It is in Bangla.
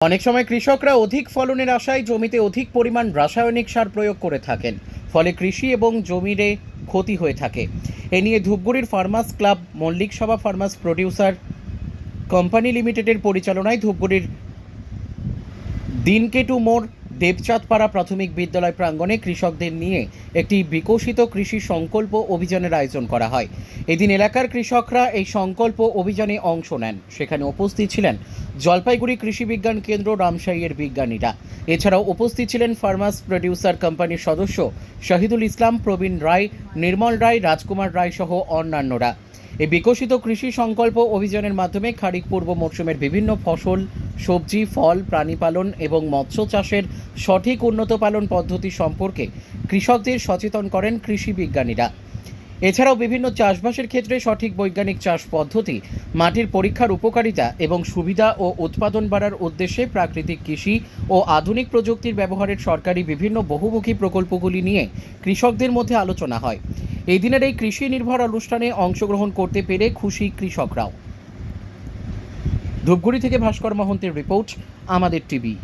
অনেক সময় কৃষকরা অধিক ফলনের আশায় জমিতে অধিক পরিমাণ রাসায়নিক সার প্রয়োগ করে থাকেন। ফলে কৃষি এবং জমির ক্ষতি হয়ে থাকে। এ নিয়ে ধূপগুড়ির ফার্মাস ক্লাব, মল্লিক সভা ফার্মাস প্রডিউসার কোম্পানি লিমিটেডের পরিচালনায় ধূপগুড়ির দিনকেটু মোড় দেবচাঁদপাড়া প্রাথমিক বিদ্যালয় প্রাঙ্গণে কৃষকদের নিয়ে একটি বিকশিত কৃষি সংকল্প অভিযানের আয়োজন করা হয়। এদিন এলাকার কৃষকরা এই সংকল্প অভিযানে অংশ নেন। সেখানে উপস্থিত ছিলেন জলপাইগুড়ি কৃষি বিজ্ঞান কেন্দ্র রামশাইয়ের বিজ্ঞানীরা। এছাড়াও উপস্থিত ছিলেন ফার্মাস প্রডিউসার কোম্পানির সদস্য শহীদুল ইসলাম, প্রবীণ রায়, নির্মল রায়, রাজকুমার রায় সহ অন্যান্যরা। এই বিকশিত কৃষি সংকল্প অভিযানের মাধ্যমে খারিক পূর্ব মরশুমের বিভিন্ন ফসল, সবজি, ফল, প্রাণী পালন এবং মৎস্য চাষের সঠিক উন্নত পালন পদ্ধতি সম্পর্কে কৃষকদের সচেতন করেন কৃষি বিজ্ঞানীরা। এছাড়াও বিভিন্ন চাষবাসের ক্ষেত্রে সঠিক বৈজ্ঞানিক চাষ পদ্ধতি, মাটির পরীক্ষার উপকারিতা এবং সুবিধা ও উৎপাদন বাড়ার উদ্দেশ্যে প্রাকৃতিক কৃষি ও আধুনিক প্রযুক্তির ব্যবহারের সরকারি বিভিন্ন বহুমুখী প্রকল্পগুলি নিয়ে কৃষকদের মধ্যে আলোচনা হয়। এই দিনের এই কৃষি নির্ভর অনুষ্ঠানে অংশগ্রহণ করতে পেরে খুশি কৃষকরাও। ধূপগুড়ি থেকে ভাস্কর মহন্তের রিপোর্ট, আমাদের টিভি।